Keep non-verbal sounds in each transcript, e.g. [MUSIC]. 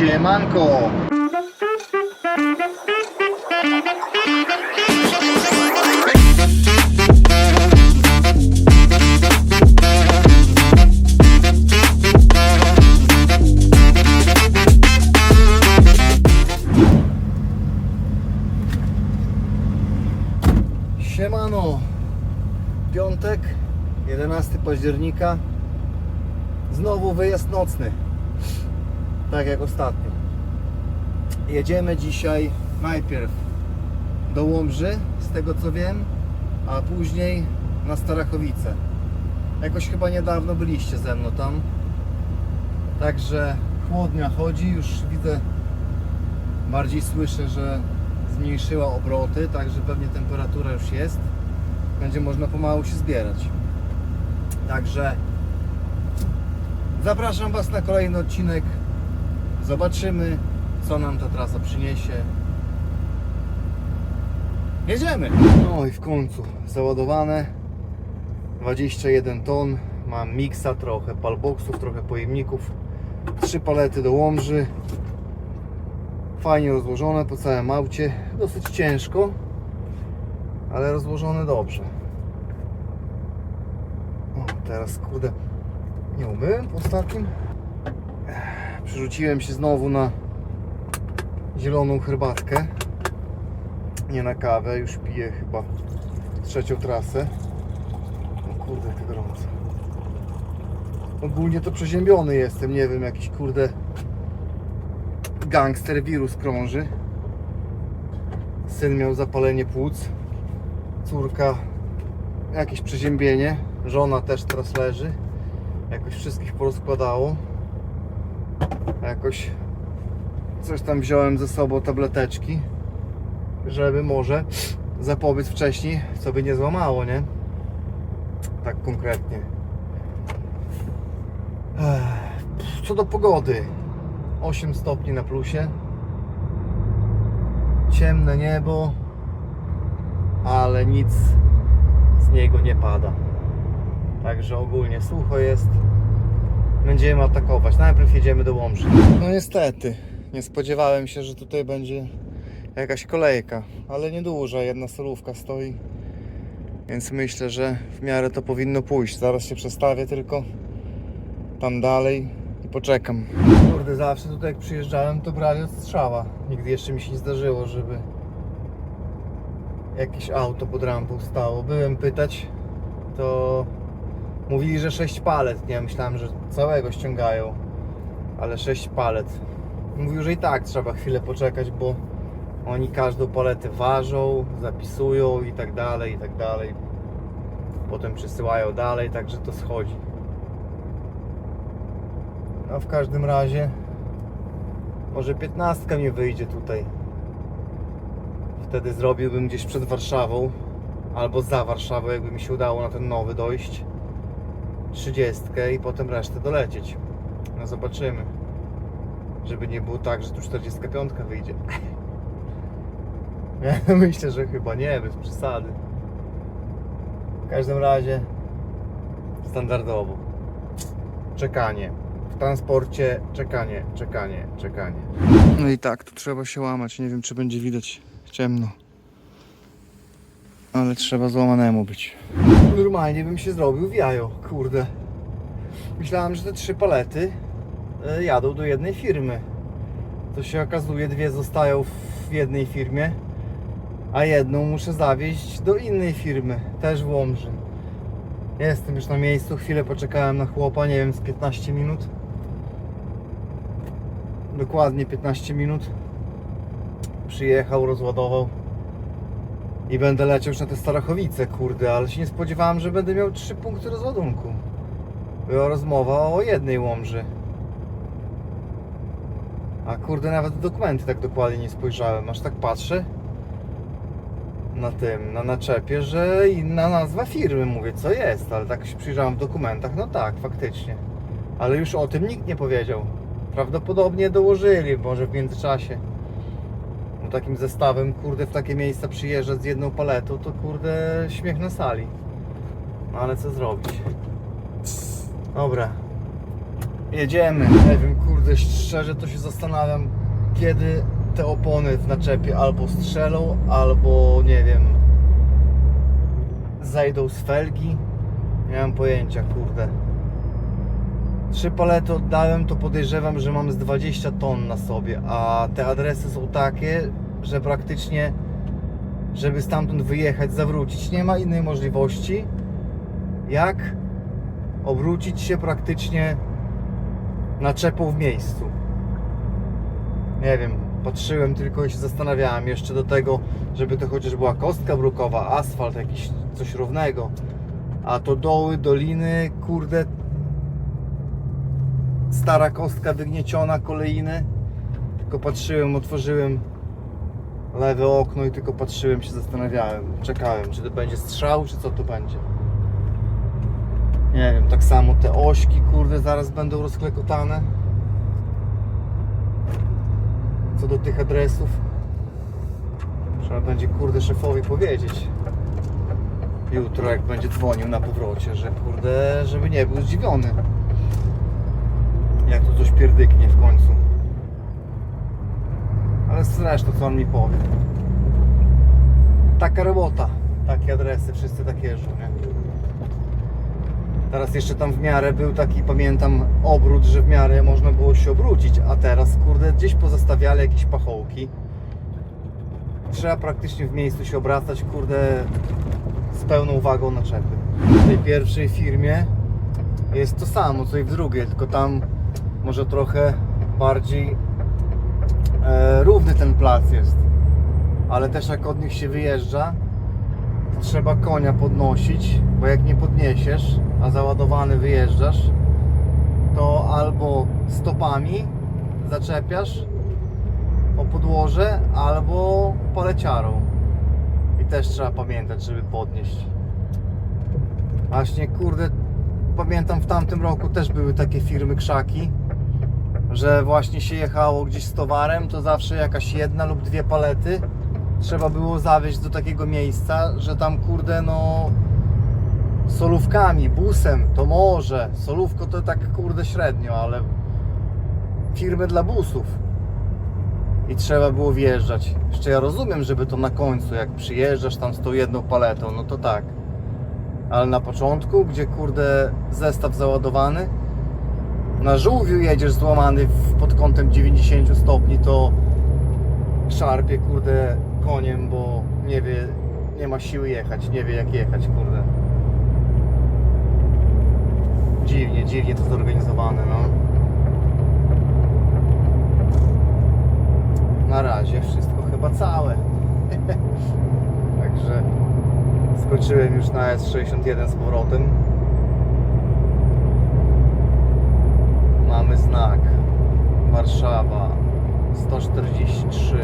Siemanko! Siemano! Piątek, 11 października. Znowu wyjazd nocny. Tak jak ostatnio. Jedziemy dzisiaj najpierw do Łomży, z tego co wiem, a później na Starachowice. Jakoś chyba niedawno byliście ze mną tam. Także chłodnia chodzi, już widzę, bardziej słyszę, że zmniejszyła obroty, także pewnie temperatura już jest. Będzie można pomału się zbierać. Także zapraszam Was na kolejny odcinek. Zobaczymy, co nam ta trasa przyniesie. Jedziemy! No i w końcu załadowane 21 ton. Mam miksa, trochę palboxów, trochę pojemników. Trzy palety do Łomży. Fajnie rozłożone po całym aucie. Dosyć ciężko, ale rozłożone dobrze. O, teraz kurde nie umyłem ostatnim. Przerzuciłem się znowu na zieloną herbatkę. Nie na kawę, już piję chyba trzecią trasę. O kurde, jak gorąco. Ogólnie to przeziębiony jestem, nie wiem, jakiś kurde gangster wirus krąży. Syn miał zapalenie płuc, córka jakieś przeziębienie, żona też teraz leży. Jakoś wszystkich porozkładało. Jakoś coś tam wziąłem ze sobą tableteczki, żeby może zapobiec wcześniej, co by nie złamało, nie? Tak konkretnie. Co do pogody, 8 stopni na plusie. Ciemne niebo, ale nic z niego nie pada. Także ogólnie sucho jest. Będziemy atakować. Najpierw jedziemy do Łomży. No niestety, nie spodziewałem się, że tutaj będzie jakaś kolejka, ale nieduża, jedna solówka stoi. Więc myślę, że w miarę to powinno pójść. Zaraz się przestawię tylko tam dalej i poczekam. Kurde, zawsze tutaj jak przyjeżdżałem, to brali od strzała. Nigdy jeszcze mi się nie zdarzyło, żeby jakieś auto pod rampą stało. Byłem pytać, to mówili, że 6 palet. Nie myślałem, że całego ściągają, ale 6 palet. Mówił, że i tak trzeba chwilę poczekać, bo oni każdą paletę ważą, zapisują i tak dalej, i tak dalej. Potem przesyłają dalej, także to schodzi. No w każdym razie może 15 mi wyjdzie tutaj. Wtedy zrobiłbym gdzieś przed Warszawą albo za Warszawą, jakby mi się udało na ten nowy dojść. 30 i potem resztę dolecieć. No zobaczymy. Żeby nie było tak, że tu 45 wyjdzie. [LAUGHS] Myślę, że chyba nie, bez przesady. W każdym razie standardowo. Czekanie. W transporcie czekanie, czekanie, czekanie. No i tak, tu trzeba się łamać. Nie wiem, czy będzie widać ciemno. Ale trzeba złamanemu być. Normalnie bym się zrobił w jajo, kurde. Myślałem, że te trzy palety e, jadą do jednej firmy. To się okazuje, dwie zostają w jednej firmie, a jedną muszę zawieźć do innej firmy, też w Łomży. Jestem już na miejscu, chwilę poczekałem na chłopa, nie wiem, z 15 minut. Dokładnie 15 minut. Przyjechał, rozładował. I będę leciał już na te Starachowice, kurde, ale się nie spodziewałem, że będę miał trzy punkty rozładunku. Była rozmowa o jednej Łomży. A kurde, nawet dokumenty tak dokładnie nie spojrzałem, aż tak patrzę na tym, na naczepie, że inna nazwa firmy, mówię, co jest, ale tak się przyjrzałem w dokumentach, no tak, faktycznie. Ale już o tym nikt nie powiedział. Prawdopodobnie dołożyli, może w międzyczasie. Takim zestawem, kurde, w takie miejsca przyjeżdżać z jedną paletą, to kurde, śmiech na sali. No ale co zrobić? Dobra. Jedziemy. Nie wiem, kurde, szczerze to się zastanawiam, kiedy te opony w naczepie albo strzelą, albo nie wiem, zejdą z felgi. Nie mam pojęcia, kurde. Trzy palety oddałem, to podejrzewam, że mam z 20 ton na sobie, a te adresy są takie, że praktycznie, żeby stamtąd wyjechać, zawrócić, nie ma innej możliwości, jak obrócić się praktycznie naczepą w miejscu. Nie wiem, patrzyłem tylko i się zastanawiałem jeszcze do tego, żeby to chociaż była kostka brukowa, asfalt, jakiś coś równego. A to doły, doliny, kurde, stara kostka wygnieciona, kolejny. Tylko patrzyłem, otworzyłem lewe okno i tylko patrzyłem, się zastanawiałem, czekałem, czy to będzie strzał, czy co to będzie. Nie wiem, tak samo te ośki, kurde, zaraz będą rozklekotane. Co do tych adresów. Trzeba będzie, kurde, szefowi powiedzieć. Jutro, jak będzie dzwonił na powrocie, że kurde, żeby nie był zdziwiony. Jak tu coś pierdyknie w końcu. Ale zresztą, co on mi powie. Taka robota. Takie adresy, wszyscy tak jeżdżą, nie? Teraz jeszcze tam w miarę był taki, pamiętam, obrót, że w miarę można było się obrócić, a teraz, kurde, gdzieś pozastawiali jakieś pachołki. Trzeba praktycznie w miejscu się obracać, kurde, z pełną wagą naczepy. W tej pierwszej firmie jest to samo, co i w drugiej, tylko tam może trochę bardziej e, równy ten plac jest. Ale też jak od nich się wyjeżdża, to trzeba konia podnosić, bo jak nie podniesiesz, a załadowany wyjeżdżasz, to albo stopami zaczepiasz o podłoże, albo poleciarą. I też trzeba pamiętać, żeby podnieść. Właśnie, kurde, pamiętam w tamtym roku też były takie firmy krzaki, że właśnie się jechało gdzieś z towarem, to zawsze jakaś jedna lub dwie palety trzeba było zawieźć do takiego miejsca, że tam kurde no solówkami, busem to może, solówko to tak kurde średnio, ale firmy dla busów i trzeba było wjeżdżać. Jeszcze ja rozumiem, żeby to na końcu, jak przyjeżdżasz tam z tą jedną paletą, no to tak. Ale na początku, gdzie kurde zestaw załadowany, na żółwiu jedziesz złamany pod kątem 90 stopni, to szarpie kurde koniem, bo nie wie, nie ma siły jechać, nie wie jak jechać, kurde. Dziwnie, dziwnie to zorganizowane, no. Na razie wszystko chyba całe. [LAUGHS] Także skoczyłem już na S61 z powrotem. Mamy znak Warszawa 143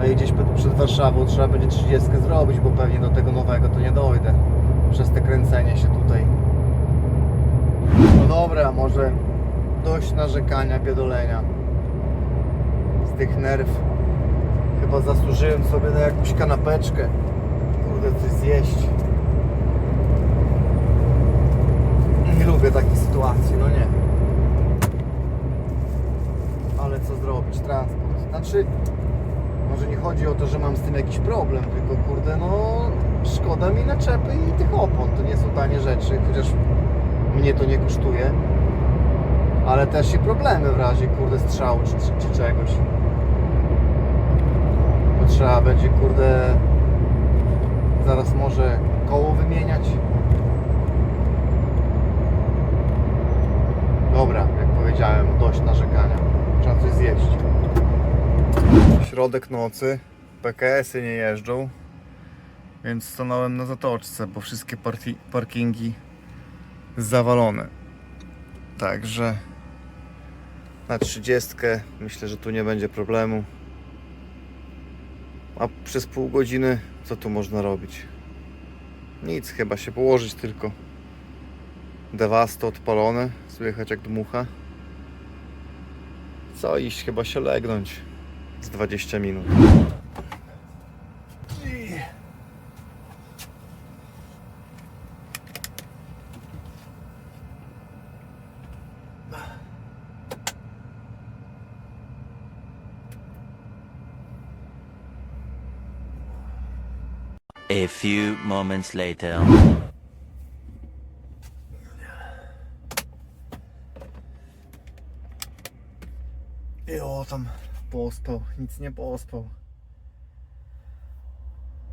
a i gdzieś przed- przed Warszawą trzeba będzie 30 zrobić, bo pewnie do tego nowego to nie dojdę przez te kręcenie się tutaj. No dobra, może dość narzekania, biedolenia z tych nerw. Chyba zasłużyłem sobie na jakąś kanapeczkę. Kurde, coś zjeść. Nie lubię takich sytuacji, no nie. Ale co zrobić? Transport. Znaczy, może nie chodzi o to, że mam z tym jakiś problem, tylko kurde, no szkoda mi naczepy i tych opon. To nie są tanie rzeczy, chociaż mnie to nie kosztuje. Ale też i problemy w razie kurde strzału czy, czy, czy czegoś. To trzeba będzie kurde zaraz może koło wymieniać. Dobra, jak powiedziałem, dość narzekania. Trzeba coś zjeść. Środek nocy, PKS-y nie jeżdżą, więc stanąłem na zatoczce, bo wszystkie parki- parkingi zawalone. Także na 30 myślę, że tu nie będzie problemu. A przez pół godziny co tu można robić? Nic, chyba się położyć tylko. Dewasto odpalone, słychać jak dmucha. Co iść, chyba się legnąć z 20 minut. A few moments later. Autumn. Pospał, nic nie pospał.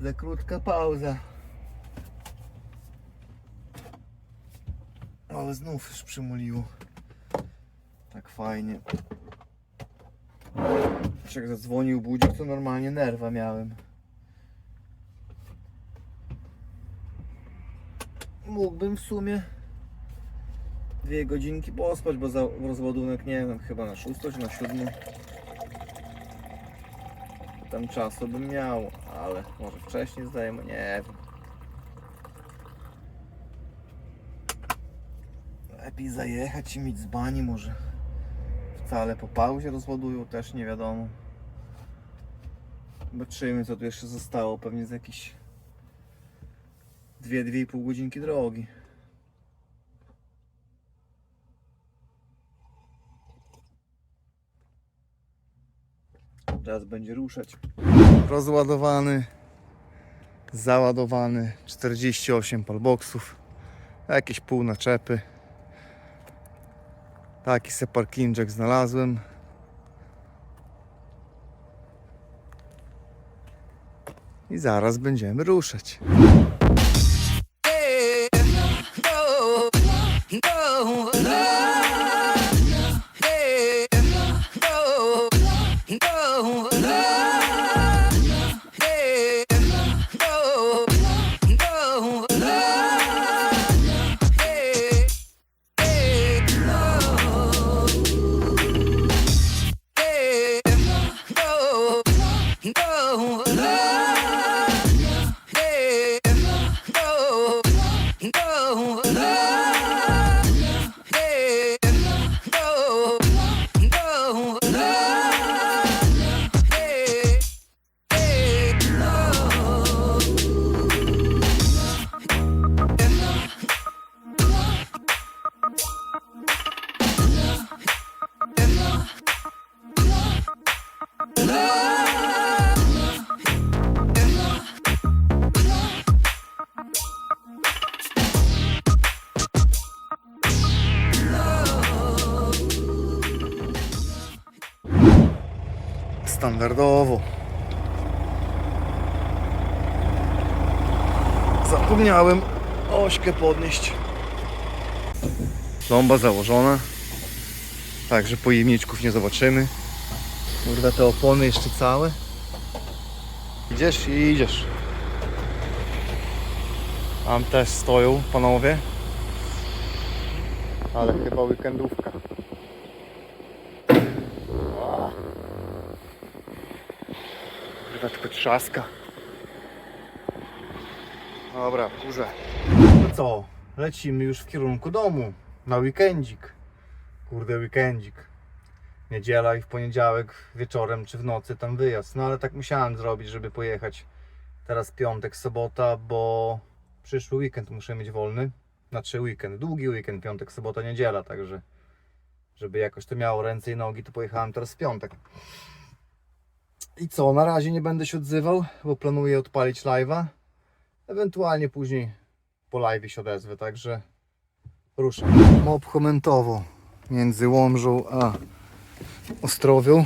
Za krótka pauza. Ale znów już przymuliło. Tak fajnie. Jak zadzwonił budzik, to normalnie nerwa miałem. Mógłbym w sumie dwie godzinki pospać, bo za rozładunek nie wiem, chyba na szóstą czy na siódmą. Tam czasu bym miał, ale może wcześniej zdajemy, nie wiem. Lepiej zajechać i mieć z bani może. Wcale po pauzie rozładują, też nie wiadomo. Zobaczymy co tu jeszcze zostało, pewnie z jakieś 2-2,5 godzinki drogi. Teraz będzie ruszać. Rozładowany, załadowany, 48 palboksów, jakieś pół naczepy. Taki se parkinczek znalazłem. I zaraz będziemy ruszać. Standardowo. Zapomniałem ośkę podnieść. Lomba założona. Także pojemniczków nie zobaczymy. Kurde, te opony jeszcze całe. Idziesz i idziesz. Tam też stoją panowie. Ale chyba weekendówka. Kurwa, tylko trzaska. Dobra, kurze. No co, lecimy już w kierunku domu. Na weekendzik. Kurde, weekendzik. Niedziela i w poniedziałek wieczorem czy w nocy tam wyjazd. No ale tak musiałem zrobić, żeby pojechać. Teraz piątek, sobota, bo przyszły weekend muszę mieć wolny. Znaczy weekend, długi weekend, piątek, sobota, niedziela, także żeby jakoś to miało ręce i nogi, to pojechałem teraz w piątek. I co, na razie nie będę się odzywał, bo planuję odpalić live'a. Ewentualnie później po live się odezwę, także ruszam. Mob komentowo między Łomżą a Ostrowią.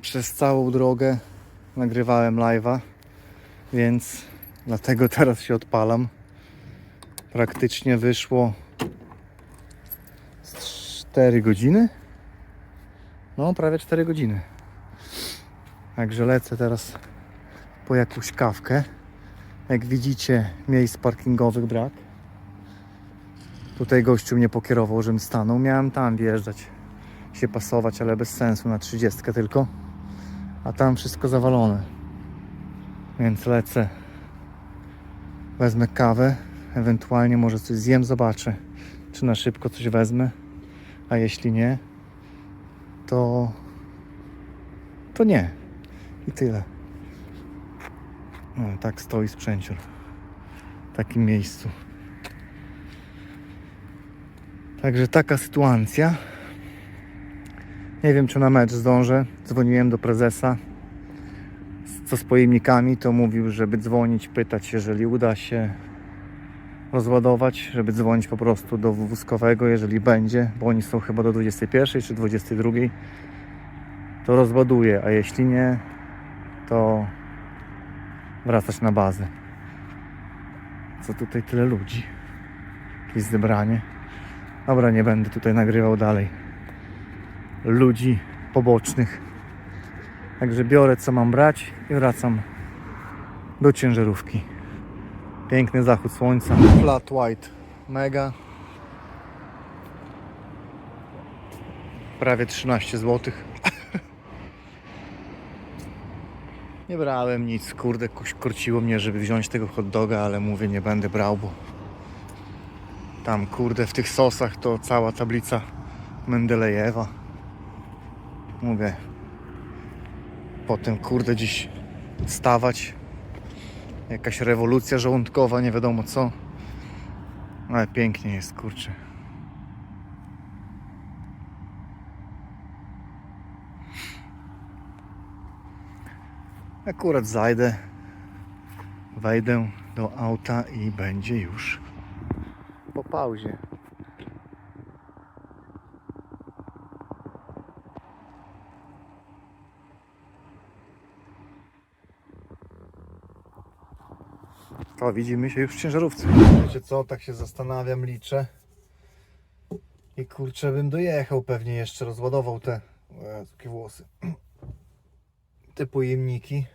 Przez całą drogę nagrywałem live'a, więc dlatego teraz się odpalam. Praktycznie wyszło z 4 godziny. No, prawie 4 godziny. Także lecę teraz po jakąś kawkę. Jak widzicie, miejsc parkingowych brak. Tutaj gościu mnie pokierował, żebym stanął. Miałem tam wjeżdżać, się pasować, ale bez sensu na 30 tylko. A tam wszystko zawalone. Więc lecę. Wezmę kawę, ewentualnie może coś zjem, zobaczę, czy na szybko coś wezmę. A jeśli nie, to to nie. I tyle. Tak stoi sprzęcior. W takim miejscu. Także taka sytuacja. Nie wiem, czy na mecz zdążę. Dzwoniłem do prezesa. co z pojemnikami, to mówił, żeby dzwonić, pytać, jeżeli uda się rozładować, żeby dzwonić po prostu do wózkowego, jeżeli będzie, bo oni są chyba do 21 czy 22, to rozładuje, a jeśli nie, to wracać na bazę. Co tutaj tyle ludzi? Jakieś zebranie. Dobra, nie będę tutaj nagrywał dalej. Ludzi pobocznych. Także biorę co mam brać i wracam do ciężarówki. Piękny zachód słońca. Flat white. Mega. Prawie 13 zł. [LAUGHS] Nie brałem nic, kurde, korciło mnie, żeby wziąć tego hot doga, ale mówię, nie będę brał, bo tam, kurde, w tych sosach to cała tablica Mendelejewa. Mówię, potem, kurde, dziś stawać, jakaś rewolucja żołądkowa, nie wiadomo co. Ale pięknie jest, kurczę. Akurat zajdę, wejdę do auta i będzie już po pauzie. Widzimy się już w ciężarówce. Wiecie co, tak się zastanawiam, liczę. I kurczę, bym dojechał pewnie jeszcze, rozładował te jakie włosy. Te pojemniki.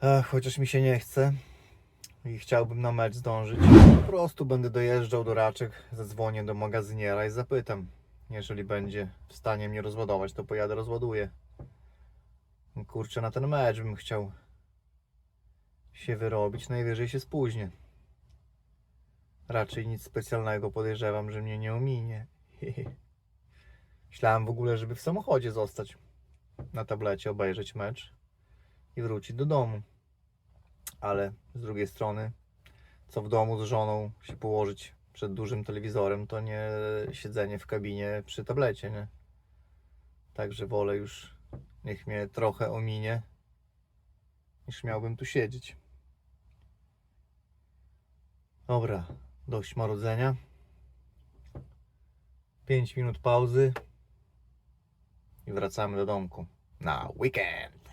Ach, chociaż mi się nie chce i chciałbym na mecz zdążyć. Po prostu będę dojeżdżał do raczek, zadzwonię do magazyniera i zapytam. Jeżeli będzie w stanie mnie rozładować, to pojadę, rozładuję. Kurczę, na ten mecz bym chciał się wyrobić, najwyżej się spóźnię. Raczej nic specjalnego podejrzewam, że mnie nie ominie. [LAUGHS] Myślałem w ogóle, żeby w samochodzie zostać na tablecie, obejrzeć mecz i wrócić do domu. Ale z drugiej strony, co w domu z żoną się położyć przed dużym telewizorem, to nie siedzenie w kabinie przy tablecie, nie? Także wolę już, niech mnie trochę ominie, niż miałbym tu siedzieć. Dobra, dość marudzenia. 5 minut pauzy i wracamy do domku na weekend.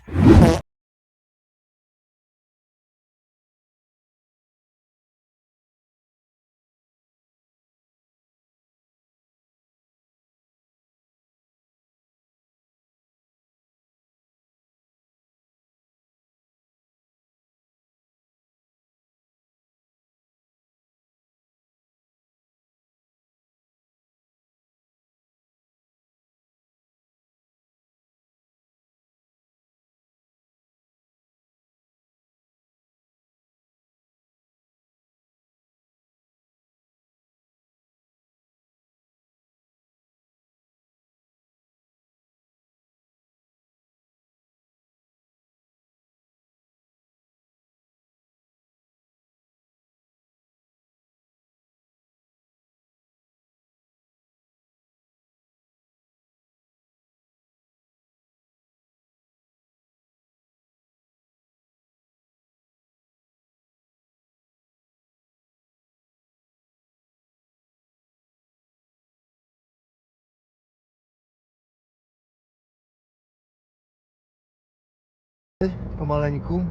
Pomaleńku.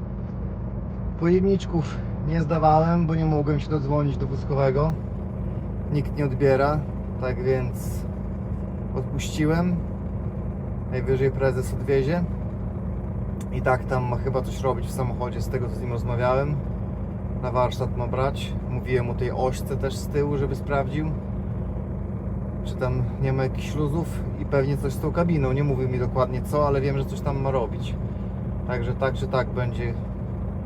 Pojemniczków nie zdawałem, bo nie mogłem się dodzwonić do wózkowego. Nikt nie odbiera, tak więc odpuściłem. Najwyżej prezes odwiezie. I tak tam ma chyba coś robić w samochodzie, z tego co z nim rozmawiałem. Na warsztat ma brać. Mówiłem o tej ośce też z tyłu, żeby sprawdził. Czy tam nie ma jakichś śluzów i pewnie coś z tą kabiną. Nie mówił mi dokładnie co, ale wiem, że coś tam ma robić. Także tak czy tak będzie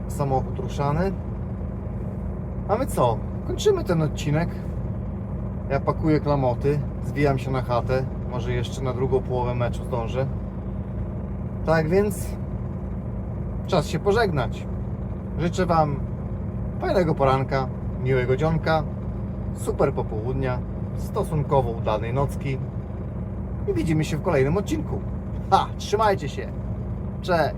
samochód ruszany. A my co? Kończymy ten odcinek. Ja pakuję klamoty, zwijam się na chatę. Może jeszcze na drugą połowę meczu zdążę. Tak więc czas się pożegnać. Życzę Wam fajnego poranka, miłego dzionka, super popołudnia, stosunkowo udanej nocki i widzimy się w kolejnym odcinku. Ha! Trzymajcie się! Cześć!